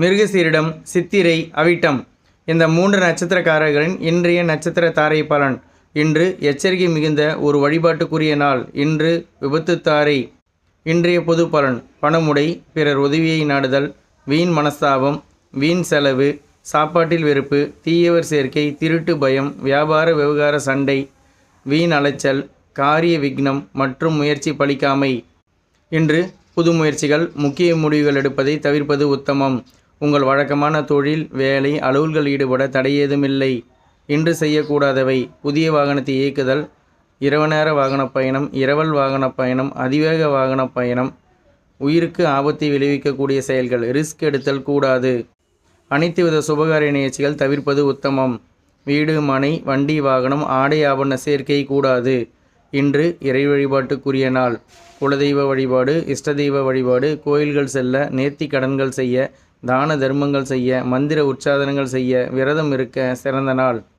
மிருகசீரிடம் சித்திரை அவிட்டம் இந்த மூன்று நட்சத்திரக்காரர்களின் இன்றைய நட்சத்திர தாரை பலன். இன்று எச்சரிக்கை மிகுந்த ஒரு வழிபாட்டுக்குரிய நாள். இன்று விபத்து தாரை. இன்றைய பொது பலன். பணமுடை பிறர் உதவியை நாடுதல் வீண் மனஸ்தாபம் வீண் செலவு சாப்பாட்டில் வெறுப்பு தீயவர் சேர்க்கை திருட்டு பயம் வியாபார விவகார சண்டை வீண் அலைச்சல் காரிய விக்னம் மற்றும் முயற்சி பலிக்காமை. இன்று புது முயற்சிகள் முக்கிய முடிவுகள் எடுப்பதை தவிர்ப்பது உத்தமம். உங்கள் வழக்கமான தொழில் வேலை அலுவல்கள் ஈடுபட தடை ஏதும் இல்லை இன்று செய்யக்கூடாதவை. புதிய வாகனத்தை இயக்குதல் இரவு நேர வாகனப் பயணம் இரவல் வாகனப் பயணம் அதிவேக வாகனப் பயணம் உயிருக்கு ஆபத்தை விளைவிக்கக்கூடிய செயல்கள் ரிஸ்க் எடுத்தல் கூடாது. அனைத்து வித சுபகாரிய நிகழ்ச்சிகள் தவிர்ப்பது உத்தமம். வீடு மனை வண்டி வாகனம் ஆடை ஆபரண சேர்க்கை கூடாது. இன்று இறை வழிபாட்டுக்குரிய நாள். குலதெய்வ வழிபாடு இஷ்ட தெய்வ வழிபாடு கோயில்கள் செல்ல நேர்த்தி கடன்கள் செய்ய தான தர்மங்கள் செய்ய மந்திர உற்சாதனங்கள் செய்ய விரதம் இருக்க சிறந்த நாள்.